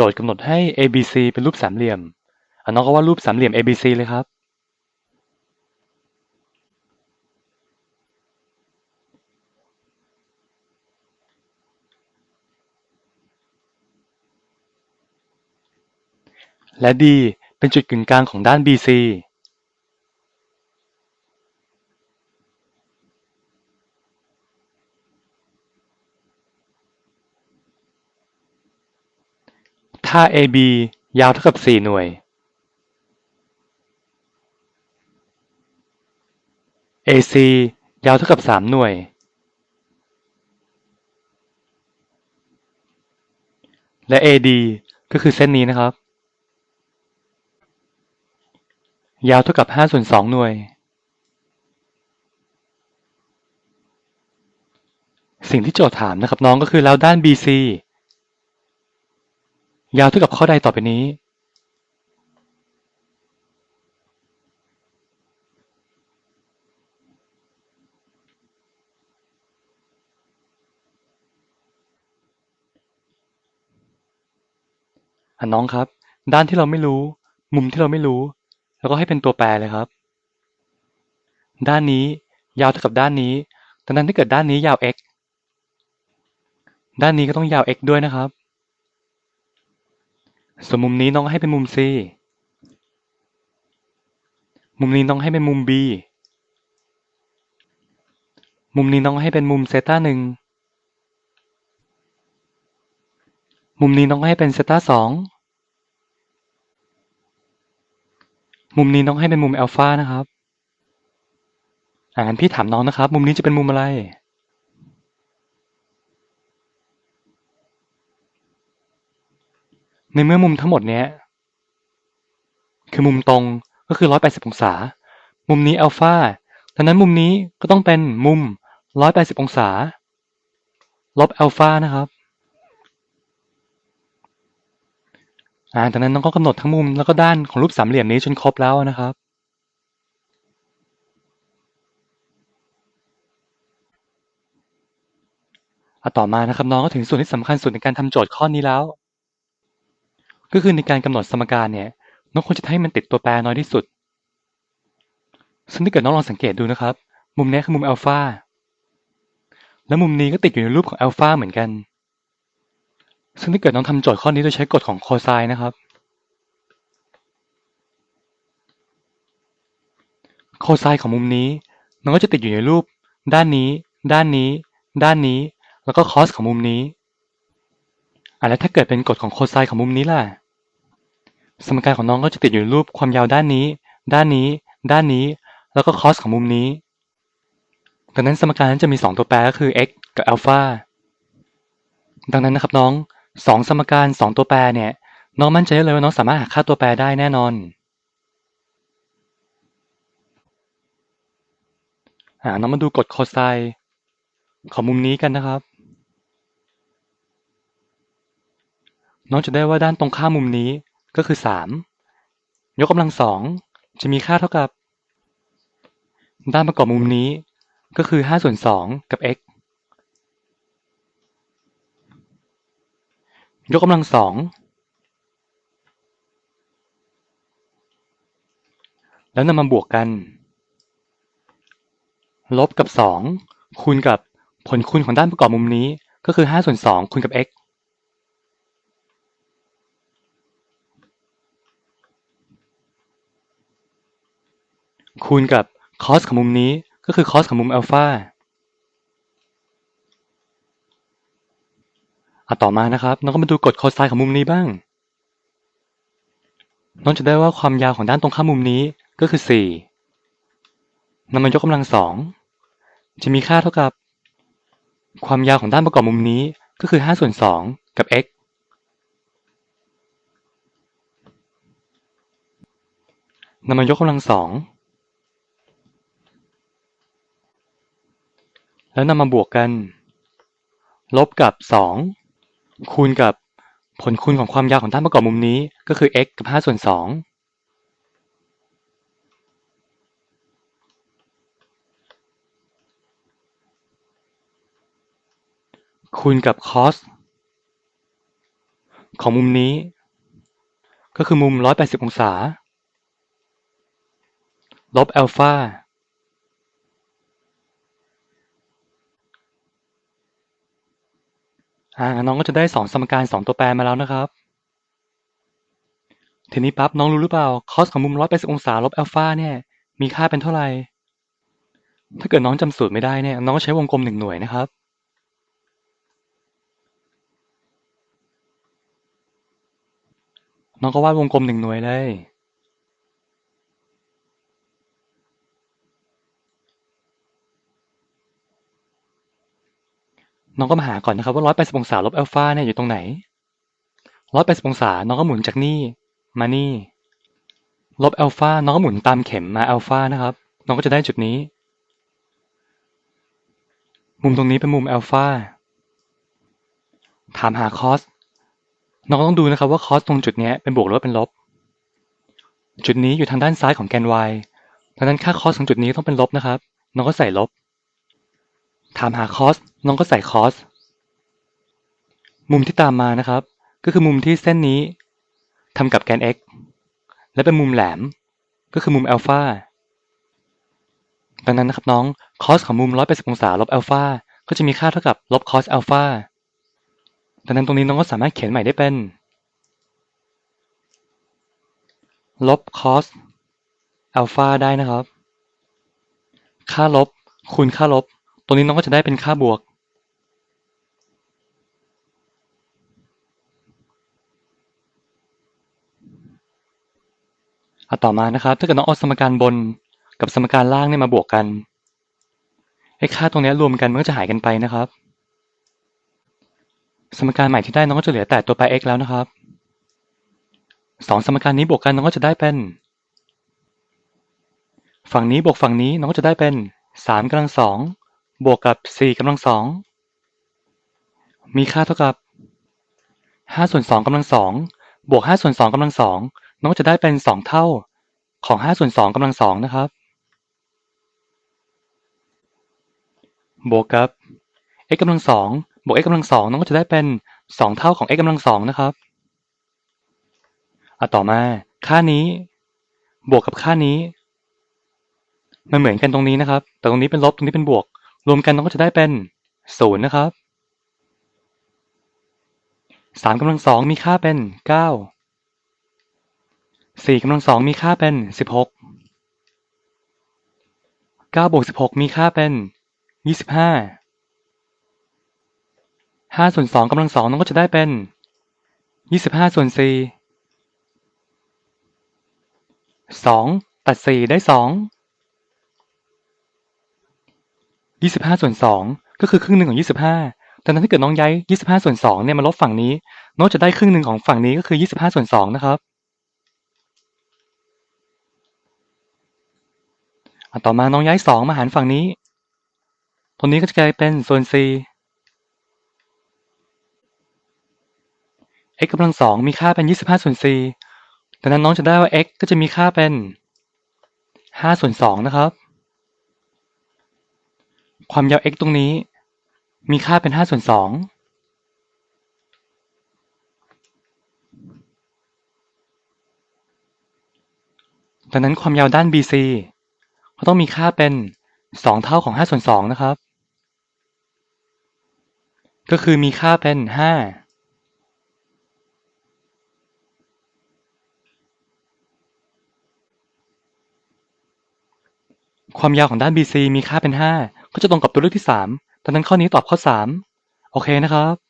โจทย์กำหนดให้ ABC เป็นรูปสามเหลี่ยมอะน้องก็วาดรูปสามเหลี่ยม ABC เลยครับ และ D เป็นจุดกึ่งกลางของด้าน BC ถ้า AB ยาวเท่ากับ 4 หน่วย AC ยาวเท่ากับ 3 หน่วย และ AD ก็คือเส้นนี้นะครับ ยาวเท่ากับ5ส่วน2หน่วย สิ่งที่โจทย์ถามนะครับน้องก็คือแล้วด้าน BC ยาวเท่ากับข้อใดต่อไปนี้อะน้องครับ ด้านที่เราไม่รู้ มุมที่เราไม่รู้ แล้วก็ให้เป็นตัวแปรเลยครับ ด้านนี้ยาวเท่ากับด้านนี้ดังนั้นถ้าเกิดด้านนี้ยาว x ด้านนี้ก็ต้องยาว x ด้วยนะครับ ส่วนมุมนี้น้องให้เป็นมุม c มุมนี้น้องให้เป็นมุม b มุมนี้น้องให้เป็นมุมเซต้าหนึ่ง มุมนี้น้องให้เป็นเซต้าสอง มุมนี้น้องให้เป็นมุมอัลฟานะครับอ่างั้นพี่ถามน้องนะครับ มุมนี้จะเป็นมุมอะไร ในเมื่อมุมทั้งหมดเนี้ย คือมุมตรงก็คือ 180 องศา มุมนี้อัลฟาดังนั้นมุมนี้ก็ต้องเป็นมุม 180 องศา ลบอัลฟานะครับอ่าดังนั้นน้องก็กำหนดทั้งมุมแล้วก็ด้านของรูปสามเหลี่ยมนี้จนครบแล้วนะครับอต่อมานะครับน้องก็ถึงส่วนที่สำคัญสุดในการทำโจทย์ข้อนี้แล้ว ก็คือในการกำหนดสมการเนี่ยน้องควรจะให้มันติดตัวแปรน้อยที่สุด ซึ่งถ้าเกิดน้องลองสังเกตดูนะครับ มุมนี้คือมุมอัลฟาและมุมนี้ก็ติดอยู่ในรูปของอัลฟาเหมือนกัน ซึ่งถ้าเกิดน้องทำโจทย์ข้อนี้โดยใช้กฎของโคไซน์นะครับ โคไซน์ของมุมนี้มันก็จะติดอยู่ในรูป ด้านนี้ ด้านนี้ ด้านนี้ แล้วก็คอสของมุมนี้ อะแล้วถ้าเกิดเป็นกฎของโคไซน์ของมุมนี้ล่ะ สมการของน้องก็จะติดอยู่ในรูปความยาวด้านนี้ ด้านนี้ ด้านนี้ แล้วก็คอสของมุมนี้ดังนั้นสมการนั้นจะมี 2 ตัวแปรก็คือ x กับ alpha ดังนั้นนะครับน้อง 2 สมการ 2 ตัวแปรเนี่ย น้องมั่นใจได้เลยว่าน้องสามารถหาค่าตัวแปรได้แน่นอนอ่าน้องมาดูกฎโคไซน์ของมุมนี้กันนะครับ น้องจะได้ว่าด้านตรงข้ามมุมนี้ก็คือ3ยกกำลังสองจะมีค่าเท่ากับ ด้านประกอบมุมนี้ก็คือ5ส่วน2กับ x ยกกำลังสองแล้วนำมาบวกกัน ลบกับ2คูณกับผลคูณของด้านประกอบมุมนี้ก็คือ5ส่วน2คูณกับ x คูณกับคอสของมุมนี้ก็คือคอสของมุมอัลฟาอะต่อมานะครับ น้องก็มาดูกฎโคไซน์ของมุมนี้บ้าง น้องจะได้ว่าความยาวของด้านตรงข้ามมุมนี้ก็คือ 4นำมายกกำลังสองจะมีค่าเท่ากับ ความยาวของด้านประกอบมุมนี้ก็คือ 5 ส่วน 2 กับ x นำมายกกำลังสอง แล้วนำมาบวกกัน ลบกับ 2 คูณกับผลคูณของความยาวของด้านประกอบมุมนี้ก็คือ x กับ 5 ส่วน 2 คูณกับ cos ของมุมนี้ ก็คือมุม 180 องศา ลบอัลฟา อ่าน้องก็จะได้สองสมการสองตัวแปรมาแล้วนะครับ ทีนี้ปั๊บน้องรู้หรือเปล่าคอสของมุม180องศาลบอัลฟาเนี่ย มีค่าเป็นเท่าไหร่ ถ้าเกิดน้องจำสูตรไม่ได้เนี่ย น้องก็ใช้วงกลมหนึ่งหน่วยนะครับน้องก็วาดวงกลมหนึ่งหน่วยเลย น้องก็มาหาก่อนนะครับว่า180องศาลบอัลฟาเนี่ยอยู่ตรงไหน180องศา น้องก็หมุนจากนี่ มานี่ ลบอัลฟาน้องก็หมุนตามเข็มมาอัลฟานะครับ น้องก็จะได้จุดนี้ มุมตรงนี้เป็นมุมอัลฟาถามหาคอส น้องต้องดูนะครับว่าคอสตรงจุดนี้เป็นบวกหรือว่าเป็นลบ จุดนี้อยู่ทางด้านซ้ายของแกน y ดังนั้นค่าคอสของจุดนี้ต้องเป็นลบนะครับ น้องก็ใส่ลบ ถามหาคอสน้องก็ใส่คอส มุมที่ตามมานะครับ ก็คือมุมที่เส้นนี้ทำกับแกน x และเป็นมุมแหลม ก็คือมุมอัลฟาดังนั้นนะครับน้องคอสของมุม 180 องศาลบอัลฟาก็จะมีค่าเท่ากับลบคอสอัลฟาดังนั้นตรงนี้น้องก็สามารถเขียนใหม่ได้เป็น ลบคอสอัลฟาได้นะครับ ค่าลบคูณค่าลบตรงนี้น้องก็จะได้เป็นค่าบวก เอาต่อมานะครับ ถ้าเกิดน้องเอาสมการบนกับสมการล่างเนี่ยมาบวกกันไอ้ค่าตรงนี้รวมกันมันก็จะหายกันไปนะครับ สมการใหม่ที่ได้น้องก็จะเหลือแต่ตัวแปร x แล้วนะครับสองสมการนี้บวกกันน้องก็จะได้เป็น ฝั่งนี้บวกฝั่งนี้น้องก็จะได้เป็นสามกำลังสองบวกกับสี่กำลังสองมีค่าเท่ากับห้าส่วนสองกำลังสองบวกห้าส่วนสองกำลังสอง น้องก็จะได้เป็นสองเท่าของห้าส่วนสองกำลังสองนะครับ บวกกับ x กำลังสองบวก x กำลังสองน้องก็จะได้เป็นสองเท่าของ x กำลังสองนะครับเอาต่อมาค่านี้ บวกกับค่านี้ มันเหมือนกันตรงนี้นะครับ แต่ตรงนี้เป็นลบตรงนี้เป็นบวก รวมกันน้องก็จะได้เป็นศูนย์นะครับสามกำลังสองมีค่าเป็นเก้า สี่กำลังสองมีค่าเป็นสิบหกเก้าบวกสิบหกมีค่าเป็นยี่สิบห้าห้าส่วนสองกำลังสองน้องก็จะได้เป็นยี่สิบห้าส่วนสี่สองตัดสี่ได้สองยี่สิบห้าส่วนสองก็คือครึ่งหนึ่งของยี่สิบห้าดังนั้นถ้าเกิดน้องย้ายยี่สิบห้าส่วนสองเนี่ยมาลบฝั่งนี้ น้องจะได้ครึ่งหนึ่งของฝั่งนี้ก็คือยี่สิบห้าส่วนสองนะครับอะ ต่อมาน้องย้ายสองมาหารฝั่งนี้ ตรงนี้ก็จะกลายเป็นส่วนสี่ x กำลังสองมีค่าเป็นยี่สิบห้าส่วนสี่ดังนั้นน้องจะได้ว่า x ก็จะมีค่าเป็นห้าส่วนสองนะครับ ความยาว x ตรงนี้ มีค่าเป็นห้าส่วนสองดังนั้นความยาวด้าน BC ก็ต้องมีค่าเป็นสองเท่าของห้าส่วนสองนะครับ ก็คือมีค่าเป็นห้าความยาวของด้าน BC มีค่าเป็น 5 ก็จะตรงกับตัวเลือกที่ 3 ดังนั้นข้อนี้ตอบข้อ 3 โอเคนะครับ